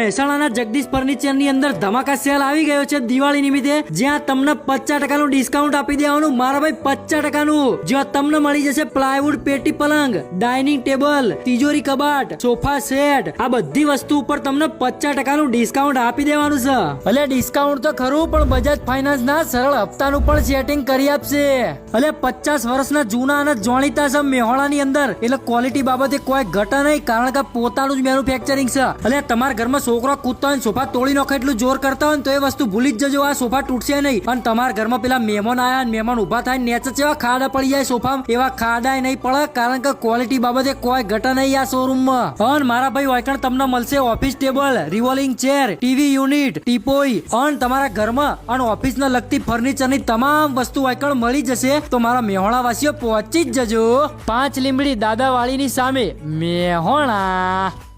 મહેસાણાના જગદીશ ફર્નિચરની અંદર ધમાકા સેલ આવી ગયો છે દિવાળી નિમિત્તે. જ્યાં તમને પચાસ ટકાનું ડિસ્કાઉન્ટ આપી દેવાનું મારા ભાઈ પચાસ ટકાનું. જ્યાં તમને મળી જશે પ્લાયવુડ પેટી પલંગ ડાઇનિંગ ટેબલ તિજોરી કબાટ સોફા સેટ આ બધી વસ્તુ ઉપર તમને પચાસ ટકાનું ડિસ્કાઉન્ટ આપી દેવાનું છે. એટલે ડિસ્કાઉન્ટ તો ખરું પણ બજાજ ફાઇનાન્સ ના સરળ હપ્તાનું પણ સેટિંગ કરી આપશે. એટલે પચાસ વર્ષના જૂના અને જાણીતા છે મેહોણાની અંદર. એટલે ક્વોલિટી બાબતે કોઈ ઘટા નહીં કારણ કે પોતાનું જ મેન્યુફેક્ચરિંગ છે. એટલે તમારા ઘરમાં છોકરો કૂદતો હોય સોફા તોડી નાખે એટલું જોર કરતા હોય ને તો એ વસ્તુ ભૂલી જ જજો, આ સોફા તૂટશે નહીં. અને તમારા ઘરમાં પેલા મહેમાન આયા ને મહેમાન ઊભા થાય નેચ જેવા ખાડા પડી જાય સોફા એવા ખાડા નહીં પડે, કારણ કે ક્વોલિટી બાબતે કોઈ ઘટે નહીં આ શોરૂમમાં અને મારા ભાઈ વાયકણ તમને મળશે office table revolving chair TV unit teapoy. અન તમારા ઘરમાં અને ઓફિસને લગતી ફર્નિચરની તમામ વસ્તુ વાયકણ મળી જશે તો મારા મેહોણા વાસીઓ પહોંચી જ જજો. પાંચ લીમડી દાદાવાળીની સામે. મેહોણા.